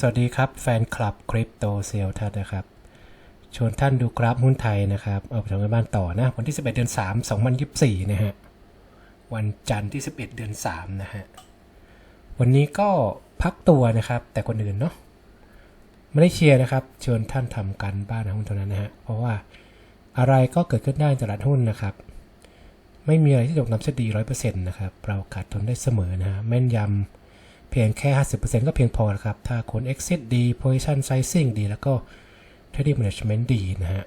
สวัสดีครับแฟนคลับคริปโตเซลทัศน์นะครับ ชวนท่านดูกราฟหุ้นไทยนะครับเอาไปทำงานบ้านต่อนะ วันที่ 11 เดือน 3 2024 นะฮะ วันจันทร์ที่ 11 เดือน 3 นะฮะ วันนี้ก็พักตัวนะครับ แต่คนอื่นเนาะไม่ได้เชียร์นะครับ ชวนท่านทำกันบ้านหุ้นเท่านั้นนะฮะ เพราะว่าอะไรก็เกิดขึ้นได้ในตลาดหุ้นนะครับ ไม่มีอะไรที่ถูกนำเสดีร้อยเปอร์เซ็นต์นะครับเราขาดทุนได้เสมอนะฮะแม่นยำ เพียงแค่ 50%ก็เพียงพอแล้วครับ ถ้าคน exit ดี position sizing ดี แล้วก็ trading management ดีนะฮะ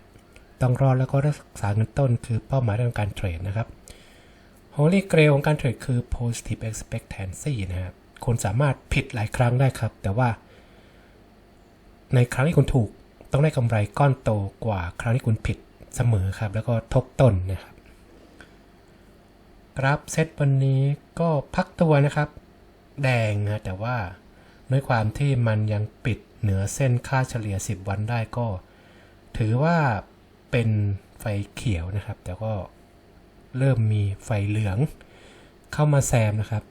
ต้องรอดแล้วก็รักษาเงินต้นคือเป้าหมายในการเทรดนะครับ Holy Grail ของการเทรดคือ positive expectancy นะครับคนสามารถผิดหลายครั้งได้ครับ แต่ว่า ในครั้งที่คุณถูกต้องได้กำไรก้อนโตกว่าครั้งที่คุณผิดเสมอครับ แล้วก็ทบต้นนะครับ กราฟเซตวันนี้ก็พักตัวนะครับ แดงนะแต่ว่าด้วยความที่มันยังปิดเหนือเส้นค่าเฉลี่ย 10 วันได้ก็ ถือว่าเป็นไฟเขียวนะครับ แต่ก็เริ่มมีไฟเหลืองเข้ามาแซมนะครับ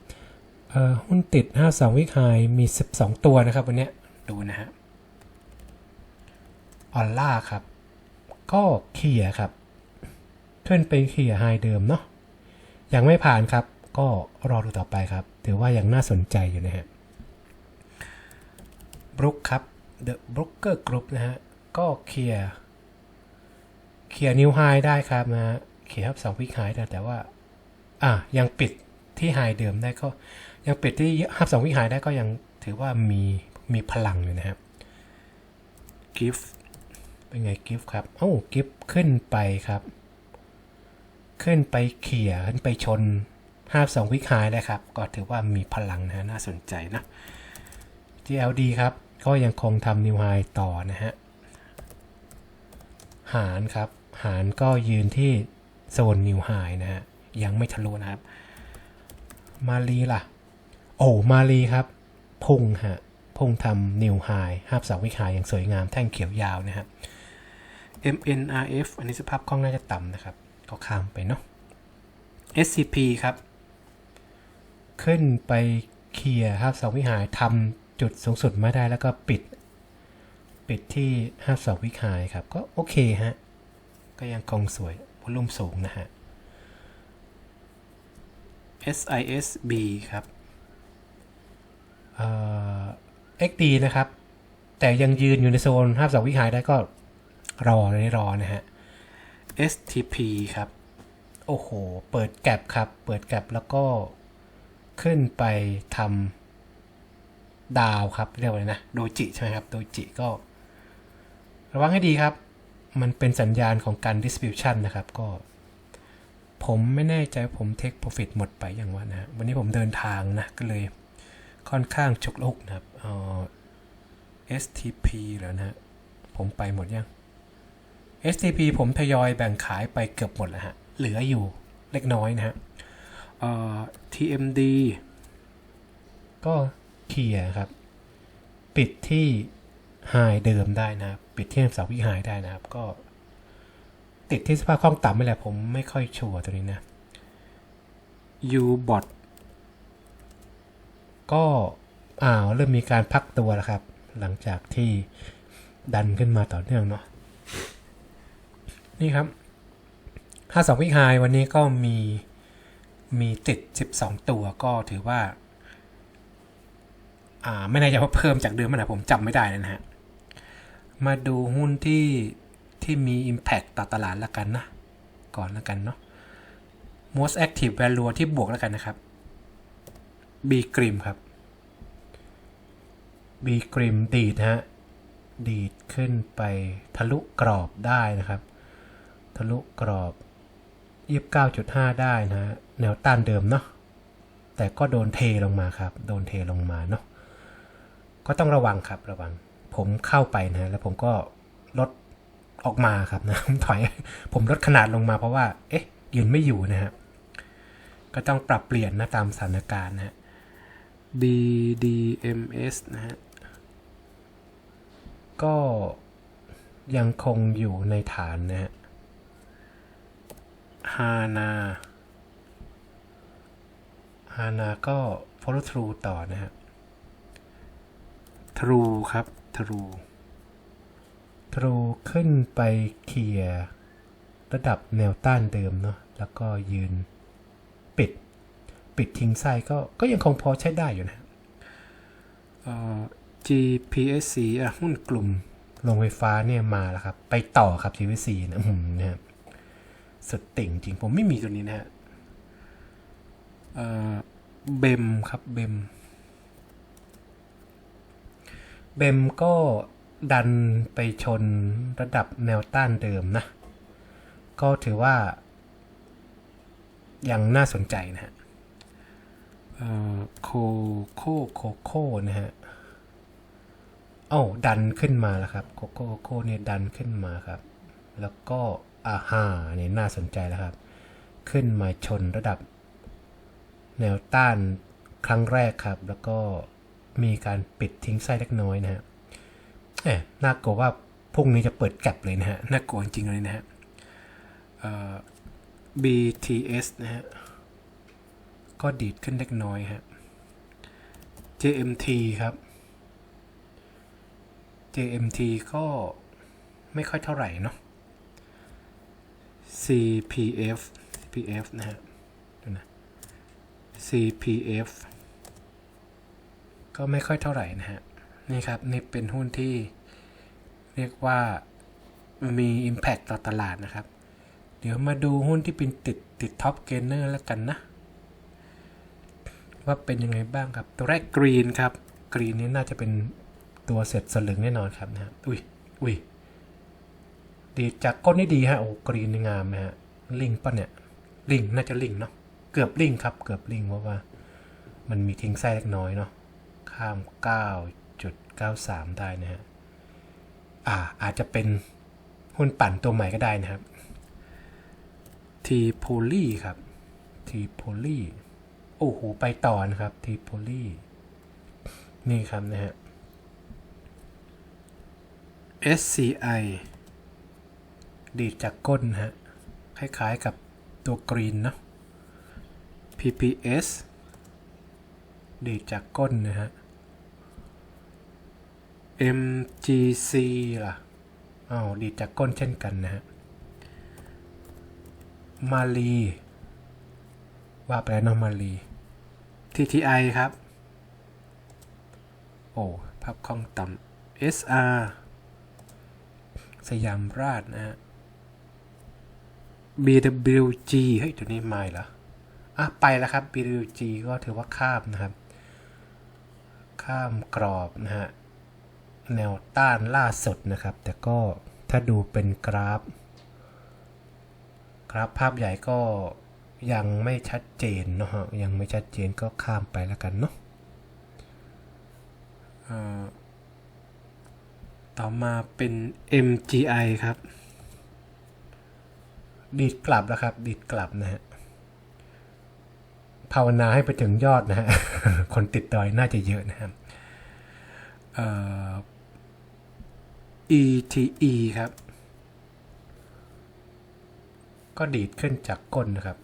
หุ้นติด 52 วิคไฮมี 12 ตัวนะครับ วันนี้ดูนะฮะออลล่าครับ ก็เขี่ยครับ ขึ้นไปเขี่ยไฮเดิมเนาะยังไม่ผ่านครับ ก็รอดูต่อไปครับ ถือว่ายังน่าสนใจอยู่นะฮะบรุกครับ The Broker Group นะฮะ ก็เคลียร์เคลียร์นิวไฮได้ครับนะฮะเคลียร์ครับสองวิกไฮได้แต่ว่า อะยังปิดที่ไฮเดิมได้ก็ ยังปิดที่ฮับสองวิกไฮได้ก็ยังถือว่ามีมีพลังอยู่นะครับกิฟเป็นไงกิฟครับ เอ้ากิฟขึ้นไปครับ ขึ้นไปเขี่ยขึ้นไปชน ห้าสองวิคายได้ครับ ก็ถือว่ามีพลังนะน่าสนใจนะ GLD ครับ ก็ยังคงทำนิวไฮต่อนะฮะ หารครับ หารก็ยืนที่โซนนิวไฮนะฮะ ยังไม่ทะลุนะครับ มาลีล่ะ โอ้มาลีครับ พุ่งฮะ พุ่งทำนิวไฮห้าสองวิคายอย่างสวยงามแท่งเขียวยาวนะฮะ MNRF อันนี้สภาพคล่องน่าจะต่ำนะครับ ก็ข้ามไปเนาะ SCP ครับ ขึ้นไปเคลียร์ครับสองวิหารทำจุดสูงสุดมาได้แล้วก็ปิด ปิดที่ห้าสองวิหารครับ ก็โอเคฮะ ก็ยังคงสวยวอลุ่มสูงนะฮะ SISB ครับเอ่อ XD นะครับ แต่ยังยืนอยู่ในโซนห้าสองวิหารได้ก็รอเลยรอนะฮะ STP ครับ โอ้โห เปิดแก็บครับ เปิดแก็บแล้วก็ ขึ้นไปทำดาวครับเรียกว่าอะไรนะโดจิใช่ไหมครับโดจิก็ ระวังให้ดีครับ มันเป็นสัญญาณของการ distribution นะครับก็ ผมไม่แน่ใจผม take profit หมดไปอย่างว่านะวันนี้ผมเดินทางนะ ก็เลยค่อนข้างฉุกลุกนะครับเออ STP แล้วนะผมไปหมดยัง STP ผมทยอยแบ่งขายไปเกือบหมดแล้วฮะ เหลืออยู่เล็กน้อยนะฮะ TMD ก็เคลียร์ครับ ปิดที่ไฮเดิมได้นะครับ ปิดที่เสาวิไฮได้นะครับ ก็ ติดที่สภาพคล่องต่ำไม่แหละผมไม่ค่อยชัวร์ตัวนี้นะ Ubot ก็อ้าวเริ่มมีการพักตัวแล้วครับ หลังจากที่ดันขึ้นมาต่อเนื่องเนาะนี่ครับ 52วิคายวันนี้ก็มี มีติด 12 ตัวก็ถือว่า อ่า ไม่แน่ใจว่าเพิ่มจากเดิมเมื่อไหร่ผมจำไม่ได้นะฮะ มาดูหุ้นที่ที่มี Impact ต่อตลาดแล้วกันนะ ก่อนแล้วกันเนาะ most active value ที่บวกแล้วกันนะครับ B Grim ครับ B Grim ดีดฮะ ดีดขึ้นไปทะลุกรอบได้นะครับ ทะลุกรอบ 29.5 ได้นะฮะ แนวต้านเดิมเนาะแต่ก็โดนเทลงมาครับ โดนเทลงมาเนาะก็ต้องระวังครับระวัง ผมเข้าไปนะแล้วผมก็ลดออกมาครับนะถอย ผมลดขนาดลงมาเพราะว่า เอ๊ะ ยืนไม่อยู่นะฮะก็ต้องปรับเปลี่ยนนะตามสถานการณ์นะฮะ BDMS นะฮะก็ยังคงอยู่ในฐานนะฮะฮานา ฮานาก็ follow through ต่อนะฮะไททรูครับทรูทรูขึ้นไปเคลียร์ระดับแนวต้านเดิมเนาะแล้วก็ยืนปิด ปิดทิ้งไส้ก็ก็ยังคงพอใช้ได้อยู่นะเอ่อ GPSC อะหุ้นกลุ่มโรงไฟฟ้าเนี่ยมาแล้วครับ ไปต่อครับ GPSC นะอืมนะครับสุดติ่งจริงผมไม่มีตัวนี้นะฮะ เบมครับเบมเบมก็ดันไปชนระดับแนวต้านเดิมนะ ก็ถือว่า ยังน่าสนใจนะฮะโคโคโคโคนะฮะเอ้าดันขึ้นมาแล้วครับโคโคโคโคเนี่ยดันขึ้นมาครับ แล้วก็อาฮาเนี่ยน่าสนใจแล้วครับ ขึ้นมาชนระดับ แนวต้านครั้งแรกครับ แล้วก็มีการปิดทิ้งไส้เล็กน้อยนะฮะแหมน่ากลัวว่าพรุ่งนี้จะเปิดแก็บเลยนะฮะ น่ากลัวจริงเลยนะฮะ BTS นะฮะ ก็ดีดขึ้นเล็กน้อยฮะ JMT ครับ JMT ก็ไม่ค่อยเท่าไหร่เนาะ CPF CPF นะฮะ CPF ก็ไม่ค่อยเท่าไหร่นะฮะ นี่ครับ นี่เป็นหุ้นที่เรียกว่ามี Impact ต่อตลาดนะครับ เดี๋ยวมาดูหุ้นที่เป็นติดติดท็อปเกนเนอร์แล้วกันนะ ว่าเป็นยังไงบ้างครับ ตัวแรกกรีนครับกรีนนี้น่าจะเป็นตัวเสร็จสลึงแน่นอนครับนะฮะอุ้ยอุ้ยดีจากก้นนี่ดีฮะโอ้กรีนงามนะฮะลิงป่ะเนี่ยลิงน่าจะลิงเนาะ เกือบลิงครับ เกือบลิงเพราะว่า มันมีทิ้งไส้เล็กน้อยเนาะข้าม 9.93 ได้นะฮะอ่าอาจจะเป็นหุ้นปั่นตัวใหม่ก็ได้นะครับทีโพลีครับทีโพลีโอ้โหไปต่อนะครับทีโพลีนี่ครับนะฮะ SCI ดีดจากก้นฮะ คล้ายๆกับตัวกรีนเนาะ PPS ดีดจากก้นนะฮะ MGC ล่ะอ้าวดีดจากก้นเช่นกันนะฮะ มาลีว่าไปแล้วเน้องมาลี TTI ครับ โอ้ภาพคล่องต่ำ SR สยามราชนะฮะ BWG เฮ้ย ตัวนี้ไม่เหรอ อะไปแล้วครับ BWG ก็ถือว่าข้ามนะครับ ข้ามกรอบนะฮะแนวต้านล่าสุดนะครับ แต่ก็ถ้าดูเป็นกราฟ กราฟภาพใหญ่ก็ยังไม่ชัดเจนเนาะยังไม่ชัดเจนก็ข้ามไปแล้วกันเนาะต่อมาเป็น MGI ครับ ดีดกลับแล้วครับ ดีดกลับนะฮะ ภาวนาให้ไปถึงยอดนะฮะ คนติดดอยน่าจะเยอะนะครับเอ่อ ETE ครับ ก็ดีดขึ้นจากก้นนะครับ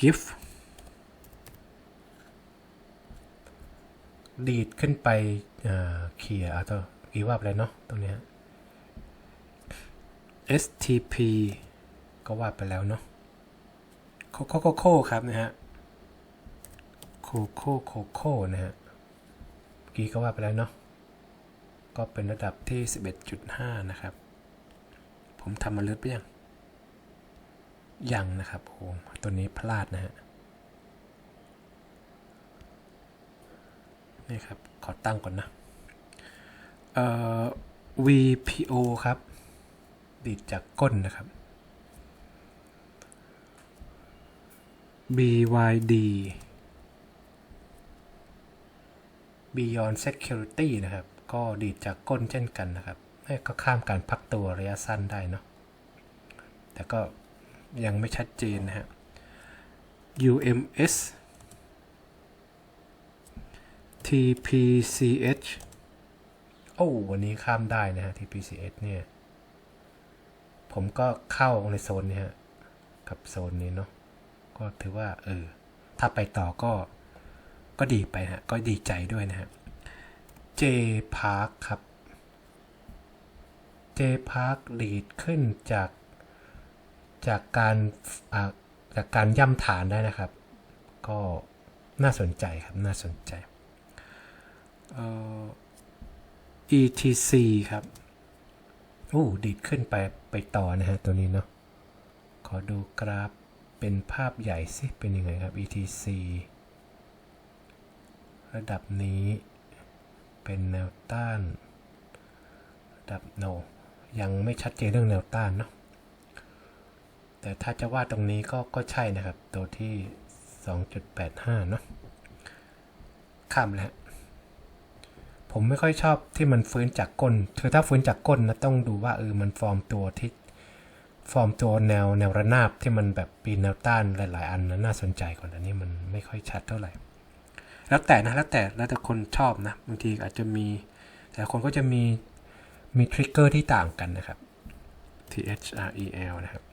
GIF ดีดขึ้นไปเคลียเอาตัวกี่ว่าไปเลยเนาะตรงเนี้ย STP ก็ว่าไปแล้วเนาะ โคโคโคโคครับนะฮะโคโคโคโคนะฮะเมื่อกี้ก็ว่าไปแล้วเนาะก็เป็นระดับที่ 11.5 นะครับ ผมทำมาลือดไปยัง ยังนะครับโอ้ตัวนี้พลาดนะฮะนี่ครับ ขอตั้งก่อนนะ เอ่อ VPO ครับ ดีดจากก้นนะครับ BYD Beyond Security นะครับ ก็ดีดจากก้นเช่นกันนะครับให้ก็ข้ามการพักตัวระยะสั้นได้เนาะแต่ก็ยังไม่ชัดเจนนะฮะ UMS TPCH โอ้วันนี้ข้ามได้นะฮะ TPCH เนี่ย ผมก็เข้าในโซนนี้ฮะกับโซนนี้เนาะ ก็ถือว่า เออ ถ้าไปต่อก็ก็ดีไปฮะ ก็ดีใจด้วยนะฮะ J Park คครับ J Park ลีดขึ้นจากจากการจากการย่ำฐานได้นะครับ ก็น่าสนใจครับ น่าสนใจเอ่อ ETC ครับโอ้ดีดขึ้นไปไปต่อนะฮะตัวนี้เนาะขอดูกราฟ เป็นภาพใหญ่สิเป็นยังไงครับ ETC ระดับนี้เป็นแนวต้าน ระดับโนยังไม่ชัดเจนเรื่องแนวต้านเนาะแต่ถ้าจะว่าตรงนี้ก็ก็ใช่นะครับ ตัวที่ 2.85 เนาะข้ามแล้วผมไม่ค่อยชอบที่มันฟื้นจากก้นคือถ้าฟื้นจากก้นนะต้องดูว่าเออมันฟอร์มตัวที่ ฟอร์มตัวแนวแนวระนาบที่มันแบบปีนแนวต้านหลาย ๆ อันนะน่าสนใจกว่าอันนี้มันไม่ค่อยชัดเท่าไหร่ แล้วแต่นะแล้วแต่แล้วแต่คนชอบนะบางทีอาจจะมี แต่คนก็จะมีมีทริกเกอร์ที่ต่างกันนะครับ T H R E L นะครับ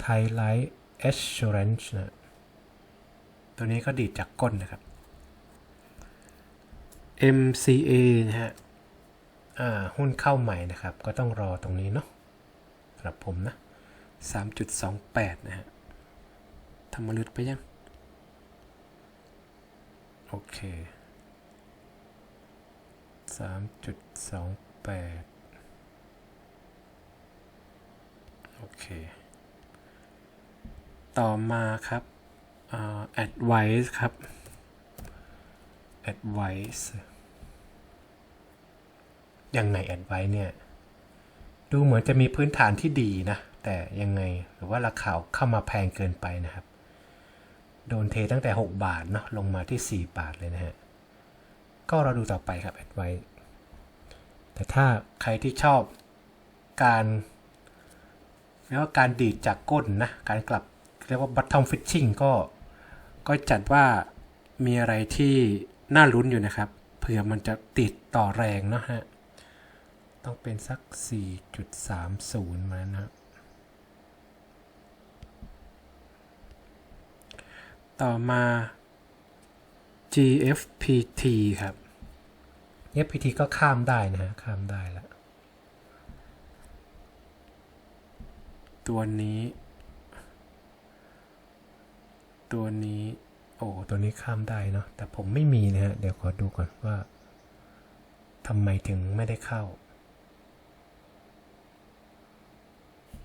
ไทไลท์ Assurance นะตัวนี้ก็ดีดจากก้นนะครับ MCA นะฮะ หุ้นเข้าใหม่นะครับ ก็ต้องรอตรงนี้เนาะสำหรับผมนะ 3.28 นะฮะทำมาลึดไปยัง โอเค 3.28 โอเค ต่อมาครับอ่า advice ครับ advice อย่างไหน advice เนี่ย ดูเหมือนจะมีพื้นฐานที่ดีนะ แต่ยังไงหรือว่าราคาเข้ามาแพงเกินไปนะครับ โดนเทตั้งแต่ 6 บาทเนาะลงมาที่ 4 บาทเลยนะฮะ ก็เราดูต่อไปครับ advice แต่ถ้าใครที่ชอบการเรียกว่าการดีดจากก้นนะ การกลับเรียกว่า bottom fishing ก็ก็จัดว่ามีอะไรที่น่าลุ้นอยู่นะครับ เผื่อมันจะติดต่อแรงเนาะฮะ ต้องเป็นสัก 4.30 มานะ ต่อมา GFPT ครับ FPT ก็ข้ามได้นะฮะ ข้ามได้แล้ว ตัวนี้ ตัวนี้ โอ้ ตัวนี้ข้ามได้เนาะ แต่ผมไม่มีนะฮะ เดี๋ยวขอดูก่อนว่าทำไมถึงไม่ได้เข้า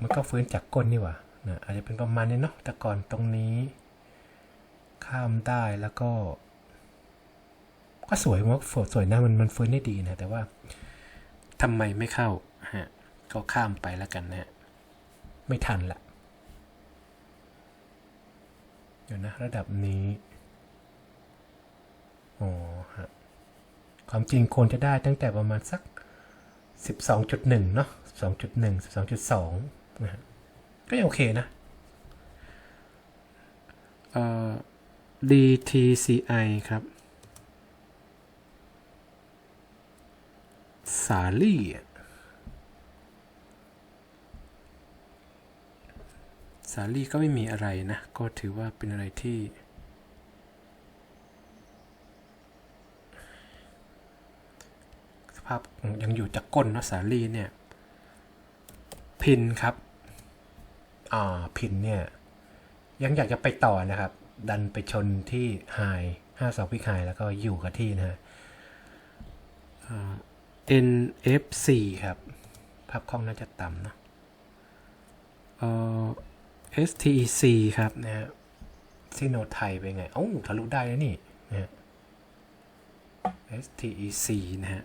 มันก็ฟื้นจากก้นนี่หว่านะอาจจะเป็นประมาณนี้เนาะแต่ก่อนตรงนี้ ข้ามได้แล้วก็ ก็สวยว่าสวยนะมันมันฟื้นได้ดีนะ แต่ว่าทำไมไม่เข้าฮะก็ข้ามไปแล้วกันนะฮะไม่ทันละเดี๋ยวนะ ระดับนี้อ๋อฮะความจริงควรจะได้ตั้งแต่ประมาณสัก 12.1 เนาะ2.1 12.2 นะก็ยังโอเคนะ เอ่อ DTCI ครับ สาลี่สาลี่ก็ไม่มีอะไรนะ ก็ถือว่าเป็นอะไรที่ สภาพยังอยู่จากก้นนะสาลี่เนี่ย พินครับ พินเนี่ย ยังอยากจะไปต่อนะครับ ดันไปชนที่ไฮห้าสองพิกไฮแล้วก็อยู่กับที่นะฮะอ่า NFC ครับภาพคล่องน่าจะต่ำเนอะเออ STEC ครับนะฮะซีโนไทยเป็นไงเอ้ทะลุได้แล้วนี่นะฮะ STEC นะฮะ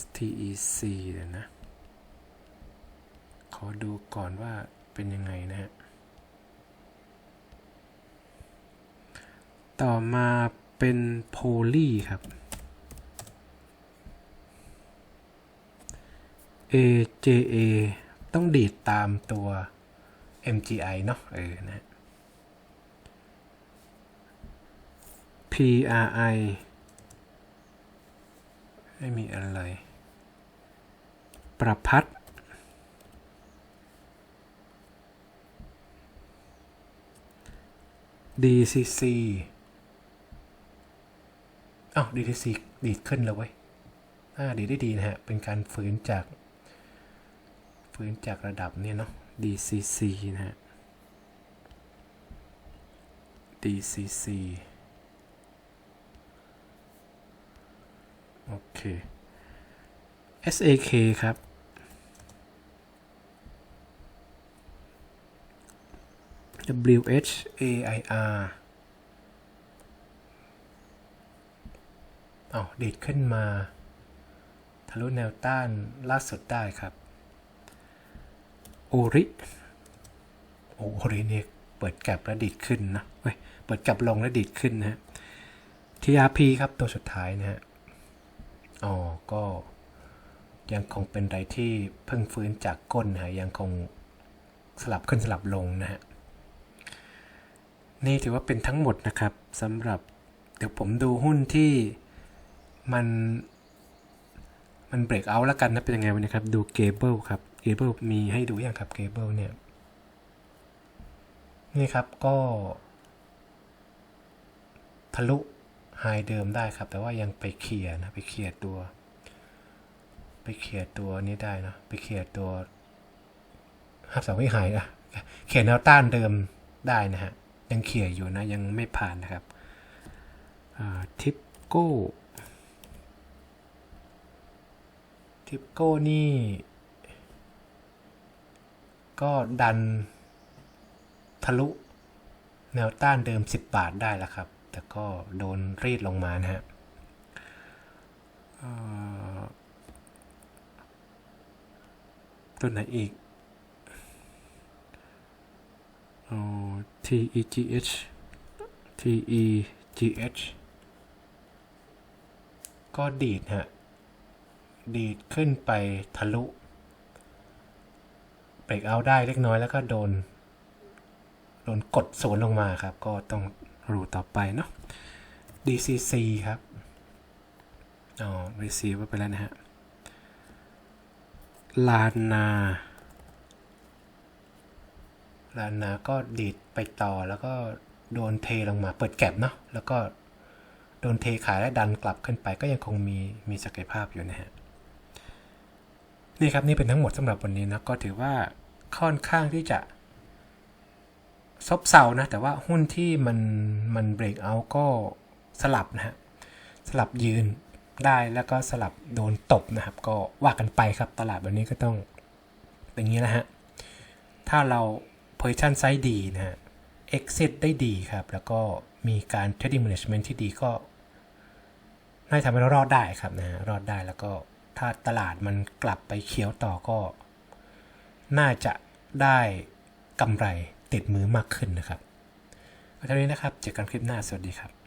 STEC เดี๋ยวนะ อดูก่อนว่าเป็นยังไงนะฮะ ต่อมาเป็นโพลีครับ AJA ต้องดีดตามตัว MGI เนาะเออนะ PRI ไม่มีอะไร ประพัด DCC อ้าว DCC ดีดขึ้นแล้วเว้ยอ่าดีได้ดีนะฮะ เป็นการฟื้นจากฟื้นจากระดับเนี่ยเนาะ DCC นะฮะ DCC โอเค SAK ครับ WHAIR เอาวดีดขึ้นมาทะลุแนวต้านล่าสุดได้ครับ โอริโอโอริเนี่ยเปิดแกลบแล้วดีดขึ้นนะเว้ยเปิดกลับลงแล้วดีดขึ้นนะฮะ TRP ครับตัวสุดท้ายนะฮะ อ๋อ ก็ยังคงเป็นอะไรที่เพิ่งฟื้นจากก้นนะฮะยังคงสลับขึ้นสลับลงนะฮะ นี่ถือว่าเป็นทั้งหมดนะครับสำหรับเดี๋ยวผมดูหุ้นที่มัน มันเบรกเอาแล้วกันนะเป็นยังไงวันนี้ครับ ดูเกเบิลครับเกเบิลมีให้ดูอยังครับเกเบิลเนี่ยนี่ครับก็ ทะลุไฮเดิมได้ครับ แต่ว่ายังไปเคลียร์นะไปเคลียร์ตัว ไปเคลียร์ตัวนี้ได้นะไปเคลียร์ตัวห้าสองวิหายอะเขียนแนวต้านเดิมได้นะฮะ ยังเขี่ยอยู่นะ ยังไม่ผ่านนะครับทิปโก้ทิปโก้นี่ ก็ดันทะลุแนวต้านเดิม 10 บาทได้แล้วครับ แต่ก็โดนรีดลงมานะฮะตัวไหนอีก TEGH TEGH ก็ดีดฮะ ดีดขึ้นไปทะลุเบรกเอาได้เล็กน้อยแล้วก็โดน โดนกดสวนลงมาครับ ก็ต้องรูต่อไปเนาะ DCC ครับ อ๋อ receive ไปแล้วนะฮะ ลานา ลานาก็ดีดไปต่อแล้วก็โดนเทลงมาเปิดแก็บเนาะแล้วก็โดนเทขายและดันกลับขึ้นไปก็ยังคงมีมีศักยภาพอยู่นะฮะนี่ครับนี่เป็นทั้งหมดสำหรับวันนี้นะก็ถือว่าค่อนข้างที่จะซบเซานะแต่ว่าหุ้นที่มันมันเบรกเอาก็สลับนะฮะสลับยืนได้แล้วก็สลับโดนตบนะครับ ก็ว่ากันไปครับตลาดแบบนี้ก็ต้องเป็นอย่างนี้นะฮะถ้าเรา position size ดีนะฮะ exit ได้ดีครับ แล้วก็มีการ trading management ที่ดีก็น่าจะทำให้เรารอดได้ครับนะฮะรอดได้แล้วก็ถ้าตลาดมันกลับไปเขียวต่อก็ น่าจะได้กำไรติดมือมากขึ้นนะครับเอาเท่านี้นะครับ เจอกันคลิปหน้า สวัสดีครับ